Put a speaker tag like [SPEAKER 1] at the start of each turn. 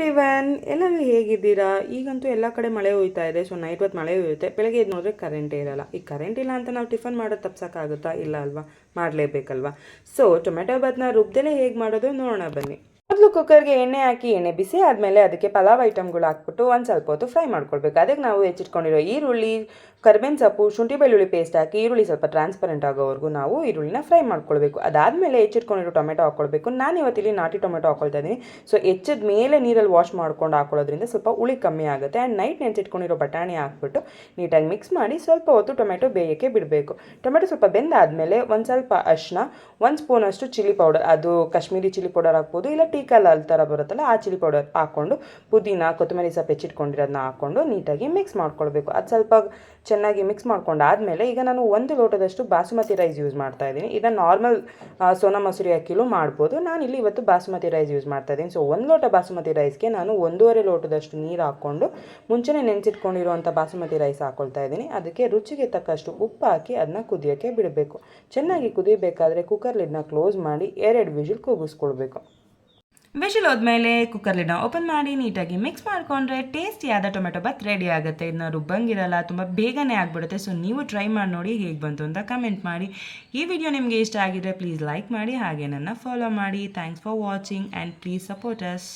[SPEAKER 1] Everyone ಎಲ್ಲರೂ ಹೇಗಿದ್ದೀರಾ? ಈಗಂತೂ ಎಲ್ಲ ಕಡೆ ಮಳೆ ಹೋಯ್ತಾ ಇದೆ. ಸೊ, ನೈಟ್ ಹೊತ್ತು ಮಳೆ ಹೋಯುತ್ತೆ ಬೆಳಗ್ಗೆ ಎದ್ದು ನೋಡಿದ್ರೆ ಕರೆಂಟೇ ಇರಲ್ಲ. ಈ ಕರೆಂಟ್ ಇಲ್ಲ ಅಂತ ನಾವು ಟಿಫನ್ ಮಾಡೋದು ತಪ್ಸೋಕ್ಕಾಗುತ್ತಾ? ಇಲ್ಲ ಅಲ್ವಾ? ಮಾಡಲೇಬೇಕಲ್ವಾ? ಸೊ ಟೊಮೆಟೊ ಬಾತನ್ನ ರುಬ್ದಲ್ಲೇ ಹೇಗೆ ಮಾಡೋದು ನೋಡೋಣ ಬನ್ನಿ. ಮೊದಲು ಕುಕ್ಕರ್ಗೆ ಎಣ್ಣೆ ಹಾಕಿ ಎಣ್ಣೆ ಬಿಸಿ ಆದಮೇಲೆ ಅದಕ್ಕೆ ಪಲಾವ್ ಐಟಮ್ಗಳು ಹಾಕ್ಬಿಟ್ಟು ಒಂದು ಸ್ವಲ್ಪ ಹೊತ್ತು ಫ್ರೈ ಮಾಡ್ಕೊಳ್ಬೇಕು. ಅದಕ್ಕೆ ನಾವು ಹೆಚ್ಚಿಟ್ಕೊಂಡಿರೋ ಈರುಳ್ಳಿ, ಕರ್ಬೇವಿನ ಸೊಪ್ಪು, ಶುಂಠಿ ಬೆಳ್ಳುಳ್ಳಿ ಪೇಸ್ಟ್ ಹಾಕಿ ಈರುಳ್ಳಿ ಸ್ವಲ್ಪ ಟ್ರಾನ್ಸ್ಪರೆಂಟ್ ಆಗೋವರೆಗೂ ನಾವು ಈರುಳ್ಳಿನ ಫ್ರೈ ಮಾಡ್ಕೊಳ್ಬೇಕು. ಅದಾದಮೇಲೆ ಹೆಚ್ಚಿಟ್ಕೊಂಡಿರೋ ಟೊಮೆಟೊ ಹಾಕ್ಕೊಳ್ಬೇಕು. ನಾನು ಇವತ್ತಿಲ್ಲಿ ನಾಟಿ ಟೊಮೆಟೊ ಹಾಕ್ಕೊಳ್ತಾ ಇದ್ದೀನಿ. ಸೊ ಹೆಚ್ಚಿದ ಮೇಲೆ ನೀರಲ್ಲಿ ವಾಶ್ ಮಾಡ್ಕೊಂಡು ಹಾಕೊಳ್ಳೋದ್ರಿಂದ ಸ್ವಲ್ಪ ಹುಳಿ ಕಮ್ಮಿ ಆಗುತ್ತೆ. ಆ್ಯಂಡ್ ನೈಟ್ ನೆನೆಸಿಟ್ಕೊಂಡಿರೋ ಬಟಾಣಿ ಹಾಕ್ಬಿಟ್ಟು ನೀಟಾಗಿ ಮಿಕ್ಸ್ ಮಾಡಿ ಸ್ವಲ್ಪ ಹೊತ್ತು ಟೊಮೆಟೊ ಬೇಯಕ್ಕೆ ಬಿಡಬೇಕು. ಟೊಮೆಟೊ ಸ್ವಲ್ಪ ಬೆಂದಾದಮೇಲೆ ಒಂದು ಸ್ವಲ್ಪ ಅರಿಶಿನ, ಒಂದು ಸ್ಪೂನಷ್ಟು ಚಿಲ್ಲಿ ಪೌಡರ್ ಅದು ಕಾಶ್ಮೀರಿ ಚಿಲ್ಲಿ ಪೌಡರ್ ಹಾಕ್ಬೋದು, ಇಲ್ಲ ಟೀ ಕಲರ್ ಥರ ಬರುತ್ತಲ್ಲ, ಆ ಚಿಲ್ಲಿ ಪೌಡರ್ ಹಾಕ್ಕೊಂಡು ಪುದೀನ, ಕೊತ್ತಂಬರಿ ಸೊಪ್ಪು ಹೆಚ್ಚಿಟ್ಕೊಂಡಿರೋದನ್ನ ಹಾಕ್ಕೊಂಡು ನೀಟಾಗಿ ಮಿಕ್ಸ್ ಮಾಡ್ಕೊಳ್ಬೇಕು. ಅದು ಸ್ವಲ್ಪ ಚೆನ್ನಾಗಿ ಮಿಕ್ಸ್ ಮಾಡ್ಕೊಂಡಾದಮೇಲೆ ಈಗ ನಾನು ಒಂದು ಲೋಟದಷ್ಟು ಬಾಸುಮತಿ ರೈಸ್ ಯೂಸ್ ಮಾಡ್ತಾ ಇದ್ದೀನಿ. ಇದನ್ನು ನಾರ್ಮಲ್ ಸೋನಾ ಮಸೂರಿ ಅಕ್ಕಿಲೂ ಮಾಡ್ಬೋದು. ನಾನು ಇಲ್ಲಿ ಇವತ್ತು ಬಾಸುಮತಿ ರೈಸ್ ಯೂಸ್ ಮಾಡ್ತಾ ಇದ್ದೀನಿ. ಸೊ ಒಂದು ಲೋಟ ಬಾಸುಮತಿ ರೈಸ್ಗೆ ನಾನು ಒಂದೂವರೆ ಲೋಟದಷ್ಟು ನೀರು ಹಾಕ್ಕೊಂಡು ಮುಂಚೆನೇ ನೆನೆಸಿಟ್ಕೊಂಡಿರುವಂಥ ಬಾಸುಮತಿ ರೈಸ್ ಹಾಕ್ಕೊಳ್ತಾ ಇದ್ದೀನಿ. ಅದಕ್ಕೆ ರುಚಿಗೆ ತಕ್ಕಷ್ಟು ಉಪ್ಪು ಹಾಕಿ ಅದನ್ನ ಕುದಿಯೋಕ್ಕೆ ಬಿಡಬೇಕು. ಚೆನ್ನಾಗಿ ಕುದಿಯಬೇಕಾದ್ರೆ ಕುಕ್ಕರ್ ಲಿಡ್ನ ಕ್ಲೋಸ್ ಮಾಡಿ ಎರಡು ವಿಜಿಲ್ ಕೂಗಿಸ್ಕೊಳ್ಬೇಕು ವಿಷಿಲ್ ಹೋದ್ಮೇಲೆ ಕುಕ್ಕರ್ ನಾವು ಓಪನ್ ಮಾಡಿ ನೀಟಾಗಿ ಮಿಕ್ಸ್ ಮಾಡಿಕೊಂಡ್ರೆ ಟೇಸ್ಟಿಯಾದ ಟೊಮೆಟೊ ಬಾತ್ ರೆಡಿ ಆಗುತ್ತೆ. ಇದನ್ನ ರುಬ್ಬಂಗಿರಲ್ಲ, ತುಂಬ ಬೇಗನೆ ಆಗಿಬಿಡುತ್ತೆ. ಸೊ ನೀವು ಟ್ರೈ ಮಾಡಿ ನೋಡಿ ಹೇಗೆ ಬಂತು ಅಂತ ಕಮೆಂಟ್ ಮಾಡಿ. ಈ ವಿಡಿಯೋ ನಿಮಗೆ ಇಷ್ಟ ಆಗಿದ್ರೆ ಪ್ಲೀಸ್ ಲೈಕ್ ಮಾಡಿ, ಹಾಗೆ ನನ್ನ ಫಾಲೋ ಮಾಡಿ. Thanks for watching and please support us